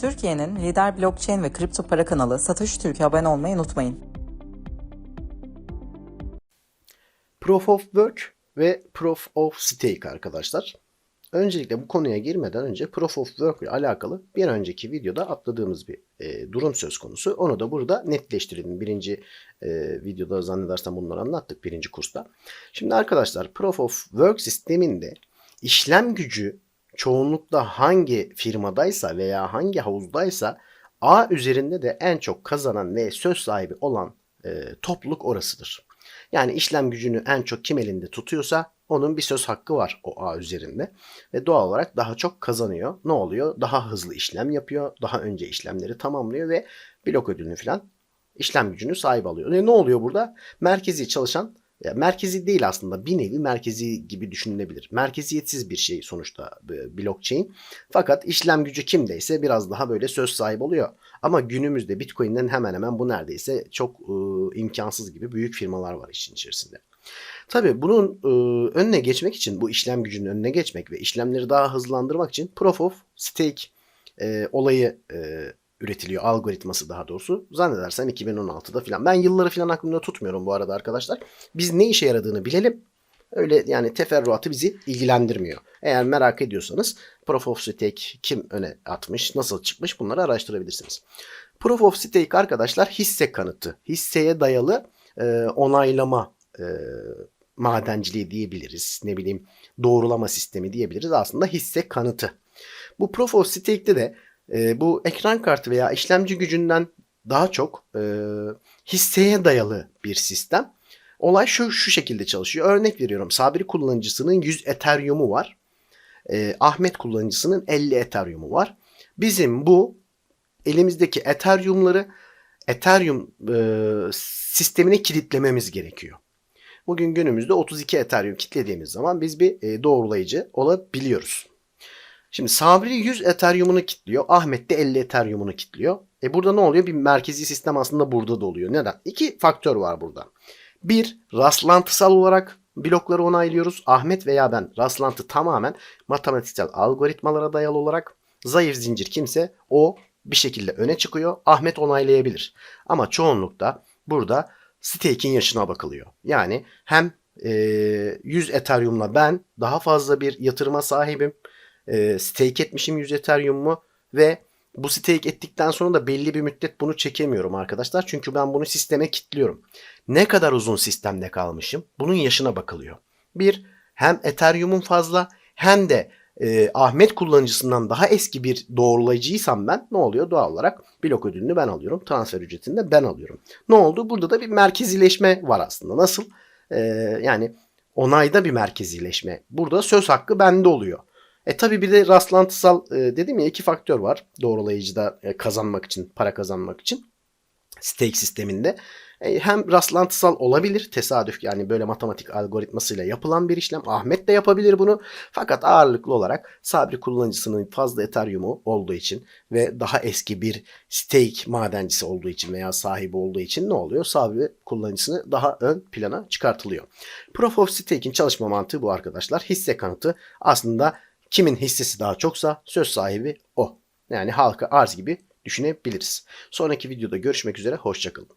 Türkiye'nin lider blockchain ve kripto para kanalı Satoshi Türk'e abone olmayı unutmayın. Proof of Work ve Proof of Stake arkadaşlar. Öncelikle bu konuya girmeden önce Proof of Work ile alakalı bir önceki videoda atladığımız bir e, durum söz konusu. Onu da burada netleştirelim. Birinci e, videoda zannedersem bunları anlattık birinci kursta. Şimdi arkadaşlar Proof of Work sisteminde işlem gücü çoğunlukla hangi firmadaysa veya hangi havuzdaysa A üzerinde de en çok kazanan ve söz sahibi olan e, topluluk orasıdır. Yani işlem gücünü en çok kim elinde tutuyorsa onun bir söz hakkı var o ağ üzerinde. Ve doğal olarak daha çok kazanıyor. Ne oluyor? Daha hızlı işlem yapıyor. Daha önce işlemleri tamamlıyor ve blok ödülünü falan işlem gücünü sahip alıyor. E ne oluyor burada? Merkezi çalışan merkezi değil aslında bir nevi merkezi gibi düşünülebilir. Merkeziyetsiz bir şey sonuçta e, blockchain. Fakat işlem gücü kimdeyse biraz daha böyle söz sahibi oluyor. Ama günümüzde Bitcoin'den hemen hemen bu neredeyse çok e, imkansız gibi büyük firmalar var işin içerisinde. Tabii bunun e, önüne geçmek için bu işlem gücünün önüne geçmek ve işlemleri daha hızlandırmak için Proof of Stake e, olayı e, üretiliyor. Algoritması daha doğrusu. Zannedersem 2016'da falan. Ben yılları falan aklımda tutmuyorum bu arada arkadaşlar. Biz ne işe yaradığını bilelim. Öyle yani teferruatı bizi ilgilendirmiyor. Eğer merak ediyorsanız Proof of Stake kim öne atmış, nasıl çıkmış bunları araştırabilirsiniz. Proof of Stake arkadaşlar hisse kanıtı. Hisseye dayalı e, onaylama e, madenciliği diyebiliriz. Ne bileyim doğrulama sistemi diyebiliriz. Aslında hisse kanıtı. Bu Proof of Stake'de de e, bu ekran kartı veya işlemci gücünden daha çok e, hisseye dayalı bir sistem. Olay şu şu şekilde çalışıyor. Örnek veriyorum. Sabri kullanıcısının 100 Ethereum'u var. E, Ahmet kullanıcısının 50 Ethereum'u var. Bizim bu elimizdeki Ethereum'ları Ethereum e, sistemine kilitlememiz gerekiyor. Bugün günümüzde 32 Ethereum kilitlediğimiz zaman biz bir e, doğrulayıcı olabiliyoruz. Şimdi Sabri 100 Ethereum'unu kilitliyor. Ahmet de 50 Ethereum'unu kilitliyor. E burada ne oluyor? Bir merkezi sistem aslında burada da oluyor. Neden? İki faktör var burada. Bir, rastlantısal olarak blokları onaylıyoruz. Ahmet veya ben rastlantı tamamen matematiksel algoritmalara dayalı olarak zayıf zincir kimse o bir şekilde öne çıkıyor. Ahmet onaylayabilir. Ama çoğunlukta burada stake'in yaşına bakılıyor. Yani hem e, 100 Ethereum'la ben daha fazla bir yatırıma sahibim. E, stake etmişim 100 Ethereum'u ve bu stake ettikten sonra da belli bir müddet bunu çekemiyorum arkadaşlar. Çünkü ben bunu sisteme kilitliyorum. Ne kadar uzun sistemde kalmışım? Bunun yaşına bakılıyor. Bir, hem Ethereum'un fazla hem de e, Ahmet kullanıcısından daha eski bir doğrulayıcıysam ben ne oluyor? Doğal olarak blok ödülünü ben alıyorum. Transfer ücretini de ben alıyorum. Ne oldu? Burada da bir merkezileşme var aslında. Nasıl? E, yani onayda bir merkezileşme. Burada söz hakkı bende oluyor. E tabi bir de rastlantısal e, dedim ya iki faktör var doğrulayıcıda e, kazanmak için, para kazanmak için stake sisteminde. E, hem rastlantısal olabilir tesadüf yani böyle matematik algoritmasıyla yapılan bir işlem. Ahmet de yapabilir bunu. Fakat ağırlıklı olarak Sabri kullanıcısının fazla Ethereum'u olduğu için ve daha eski bir stake madencisi olduğu için veya sahibi olduğu için ne oluyor? Sabri kullanıcısını daha ön plana çıkartılıyor. Proof of Stake'in çalışma mantığı bu arkadaşlar. Hisse kanıtı aslında kimin hissesi daha çoksa söz sahibi o. Yani halka arz gibi düşünebiliriz. Sonraki videoda görüşmek üzere. Hoşçakalın.